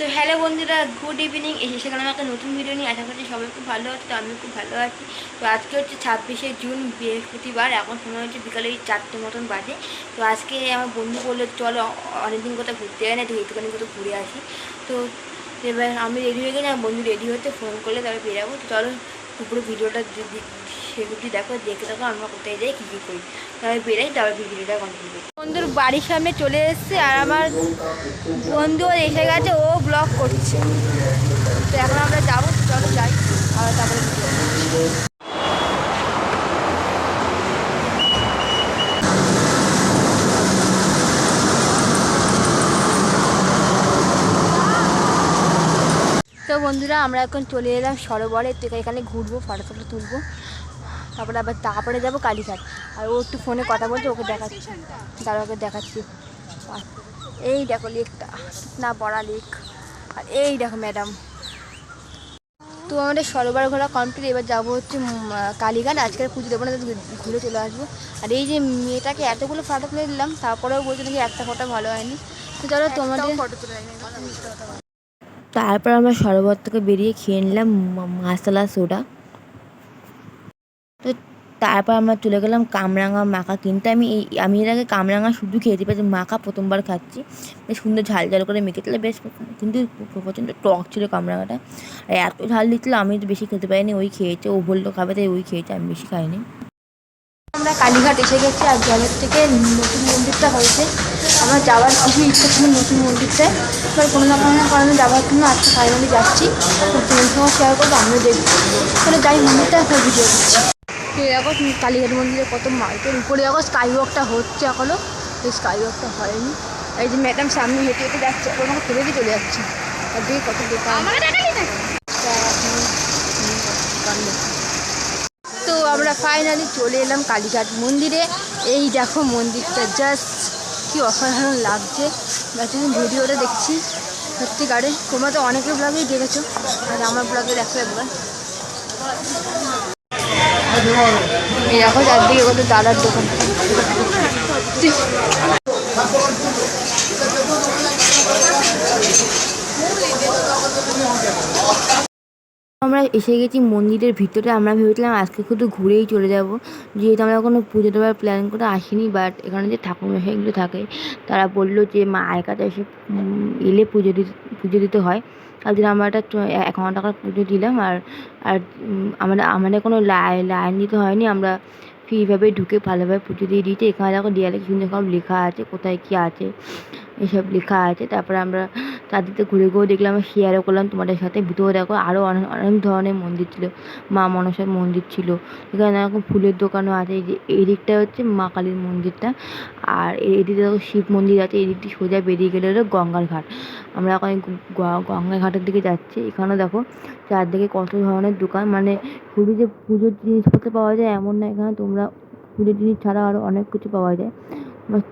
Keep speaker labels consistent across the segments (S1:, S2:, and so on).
S1: তো হ্যালো বন্ধুরা good evening এসে সেখানে একটা নতুন ভিডিও নিয়ে আশা করছি সবাই খুব ভালো আছে, তো আমি খুব ভালো আছি। তো আজকে হচ্ছে ছাব্বিশে জুন, বৃহস্পতিবার। এখন সময় হচ্ছে বিকালে ওই চারটে মতন বাজে। তো আজকে আমার বন্ধু বলল, চলো অনেকদিন কোথাও ঘুরতে যায় না, তো এইটুখানি কোথাও ঘুরে আসি। তো এবার আমি রেডি হয়ে গেলে আমার বন্ধু রেডি হতে ফোন করলে তারপরে বেরাবো। তো চলো পুরো ভিডিওটা যদি সেগুলি দেখো, দেখে দেখো আমরা কোথায় যাই, কী কী করি। তাহলে বেরাই, তারপর ভিডিওটা কন্টিনিউ করি। বন্ধুর বাড়ির সামনে চলে এসছে আর আমার বন্ধু এসে গেছে, ও ব্লগ করছে। তো এখন আমরা যাব, চলো যাই আর তারপরে video করছি। তো বন্ধুরা আমরা এখন চলে এলাম সরোবরে। তো এখানে ঘুরবো ফটো ফটো তুলবো। তারপরে আবার তারপরে যাব কালীঘাট। আর ও একটু ফোনে কথা বলছে ওকে দেখাচ্ছি। তারা ওকে দেখাচ্ছি। এই দেখো লেকটা। না বড় লেক। আর এই দেখো ম্যাডাম। তো আমাদের সরোবর ঘোরা কমপ্লিট। এবার যাব হচ্ছে কালীঘাট। আজকের পুজো দেবো না ঘুরে চলে আসব। আর এই যে মেয়েটাকে এতগুলো ফটো তুলে দিলাম তারপরেও বলছে নাকি একটা ফটো ভালো হয়নি। তো চলো তোমাদের তারপর আমরা সরোবর থেকে বেরিয়ে খেয়ে নিলাম মাসালা সোডা। তো তারপর আমরা চলে গেলাম কামরাঙা মাখা কিনতে। আমি এই, আমি এর আগে কামরাঙা শুধু খেয়েছি পাচ্ছি মাখা প্রথমবার খাচ্ছি। বেশ সুন্দর ঝাল ঝাল করে মেখেছিল বেশ কিন্তু প্রচণ্ড টক ছিল কামরাঙাটা। আর এত ঝাল দিচ্ছিল, আমি তো বেশি খেতে পারিনি, ওই খেয়েছে, ও বলল খাবে, তাই ওই খেয়েছে, আমি বেশি খাইনি। আমরা কালীঘাট এসে গেছি আর জলের থেকে নতুন মন্দিরটা হয়েছে। আমার যাওয়ার খুবই ইচ্ছা ছিল নতুন মন্দিরটায় এবার কোনো না কোনো কারণে যাওয়ার জন্য আজকে ফাইনালি যাচ্ছি। তো তোমার সঙ্গে শেয়ার করব আমিও দেখব। তাহলে যাই মন্দিরটা একটা ভিডিও দিচ্ছি। তো দেখো কালীঘাট মন্দিরে কত মার্কেট উপরে দেখো স্কাই ওয়াকটা হচ্ছে এখনও এই স্কাই ওয়াকটা হয়নি। এই যে ম্যাডাম সামনে হেঁটে হেঁটে যাচ্ছে আমাকে ফেলে দিয়ে চলে যাচ্ছে। আর দিয়ে কত দোকান। তো আমরা ফাইনালি চলে এলাম কালীঘাট মন্দিরে। এই দেখো মন্দিরটা জাস্ট কি অসাধারণ লাগছে। যতদিন ভিডিওটা দেখছি। সত্যিকারে তোমরা তো অনেকের ব্লগেই দেখেছ। আর আমার ব্লগে দেখো একবার। দেখো চারদিকে কত দাদার দোকান। এসে গেছি মন্দিরের ভিতরে। আমরা ভেবেছিলাম আজকে শুধু ঘুরেই চলে যাব। যেহেতু আমরা কোনো পুজো দেওয়ার প্ল্যান করে আসিনি বাট এখানে যে ঠাকুরমশাইগুলো থাকে, তারা বলল যে মায়ের কাছে এসে এলে পুজো দিতে পুজো দিতে হয়। তার জন্য আমরা একটা এক হাজার টাকার পুজো দিলাম। আর আর আমরা আমাদের কোনো লাইন লাইন দিতে হয়নি। আমরা ফ্রিভাবে ঢুকে ভালোভাবে পুজো দিয়ে দিয়েছি। এখানে দেখো দেয়ালে কি সুন্দর সব লেখা আছে, কোথায় কী আছে, এসব লেখা আছে। তারপরে আমরা চারদিকে ঘুরে ঘুরে দেখলাম শেয়ারও করলাম তোমাদের সাথে। ভিতরে দেখো আরও অনেক অনেক ধরনের মন্দির ছিল। মা মনসার মন্দির ছিল। এখানে এরকম ফুলের দোকানও আছে। এই যে এই দিকটা হচ্ছে মা কালীর মন্দিরটা। আর এদিকে দেখো শিব মন্দির আছে। এই দিকটি সোজা বেরিয়ে গেলে হলো গঙ্গার ঘাট। আমরা এখন এই গ- গঙ্গার ঘাটের দিকে যাচ্ছি। এখানে দেখো চারদিকে কত ধরনের দোকান। মানে শুধু যে পুজোর জিনিসপত্র পাওয়া যায় এমন না। এখানে তোমরা পুজোর জিনিস ছাড়া আরও অনেক কিছু পাওয়া যায়।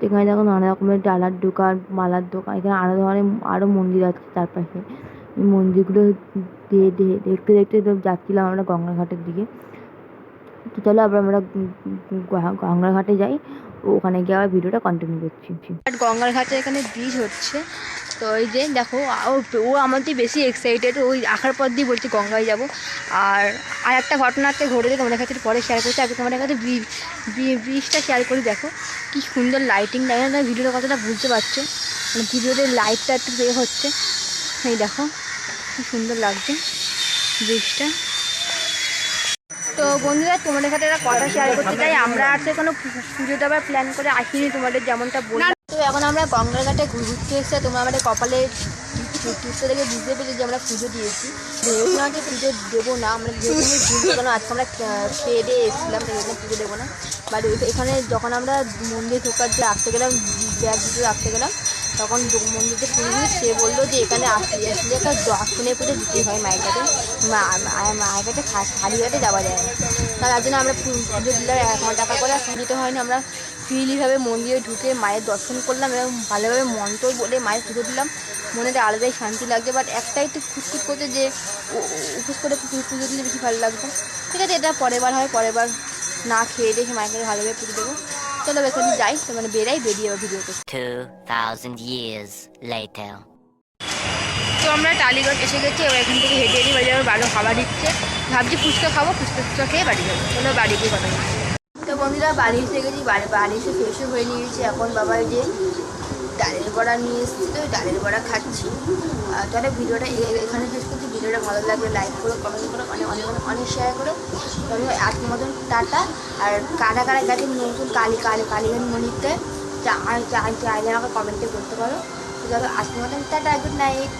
S1: এখানে দেখো নানা রকমের ডালার দোকান, মালার দোকান, এখানে আরও ধরনের আরও মন্দির আছে চারপাশে। এই মন্দিরগুলো দেখতে দেখতে যাচ্ছিলাম আমরা গঙ্গা ঘাটের দিকে। তো চলো আবার আমরা গঙ্গার ঘাটে যাই। ওখানে গিয়ে আবার ভিডিওটা কন্টিনিউ করছি। গঙ্গার ঘাটে এখানে ব্রিজ হচ্ছে। তো ওই যে দেখো, ও আমার বেশি এক্সাইটেড ওই আসার পর দিয়ে বলছি গঙ্গায় যাব। আর আর একটা ঘটনা একটা ঘটেছে তোমাদের কাছে পরে শেয়ার করছি। আগে তোমাদের কাছে ব্রিজটা শেয়ার করি দেখো। কি সুন্দর লাইটিং না ভিডিওটা কথাটা বুঝতে পারছ? মানে ভিডিওতে লাইটটা একটু বের হচ্ছে। এই দেখো, কি সুন্দর লাগছে। ব্রিজটা তো বন্ধুরা, তোমাদের সাথে একটা কথা শেয়ার করতে চাই। আমরা আজকে কোনো পুজো দেওয়ার প্ল্যান করে আসিনি তোমাদের যেমনটা বললাম। তো এখন আমরা গঙ্গার ঘাটে ঘুরতে এসে তোমরা আমাদের কপালে দেখে বুঝতে পেরেছি যে আমরা পুজো দিয়েছি। যে পুজো দেবো না। আমরা ভেবেছিলাম পুজো কেন? আজকে আমরা খেয়ে দিয়ে এসেছিলাম ভেবেছিলাম পুজো দেবো না। বাট এখানে যখন আমরা মন্দির ঢোকার যে রাখতে গেলাম, ব্যাগ দুটো রাখতে গেলাম তখন মন্দিরতে পুজো সে বলল যে এখানে আসলে আসলে একটা দর্শনে পুজো দিতে হয় মায়ের মায়ের কাছে খা- খালি ঘাটে যাওয়া যায় না। তার জন্য আমরা পুজো দিলাম, এক টাকা করে আর দিতে হয় না আমরা ফ্রিলিভাবে মন্দিরে ঢুকে মায়ের দর্শন করলাম এবং ভালোভাবে মন্ত্র বলে মায়ের পুজো দিলাম। মনেতে আলাদাই শান্তি লাগছে বাট একটাই তো খুঁতখুত করছে যে উপোস করে পুজো দিলে বেশি ভালো লাগতো ঠিক আছে, এটা পরের বার হয়, পরের বার না খেয়ে দেখে মায়ের কাছে ভালোভাবে পুজো দেবো। চলো এখন যাই তো মানে বেরাই বেরিয়ে ভিডিওতে
S2: 2,000 years later.
S1: তো আমরা টালিগঞ্জ এসে গেছি এবার এখান থেকে হেঁটে হেঁটে বাড়ি যাব ভালো খাবার দিচ্ছে ভাবছি ফুচকা খাব ফুচকা ফুচকা খেয়ে বাড়ি যাব চলো বাড়ি গিয়ে কথা। তো বন্ধুরা বাড়ি এসে গেছি বাড়ি বাড়ি এসে ফ্রেশও হয়ে নিয়েছি এখন বাবা যে ডালের বড়া নিয়ে এসেছি তো ডালের বড়া খাচ্ছি। তাহলে ভিডিওটা এখানে শেষ করছি। ভিডিওটা ভালো লাগলে লাইক করো কমেন্ট করো, অনেক অনেক অনেক শেয়ার করো। তবে আজকের মতন টাটা। আর কারা কারা গেছে নতুন কালী কালী কালীগঞ্জ মন্দিরতে চাইলে আমাকে কমেন্টে করতে পারো। তো চলো, আজকের মতন টাটা গুড নাইট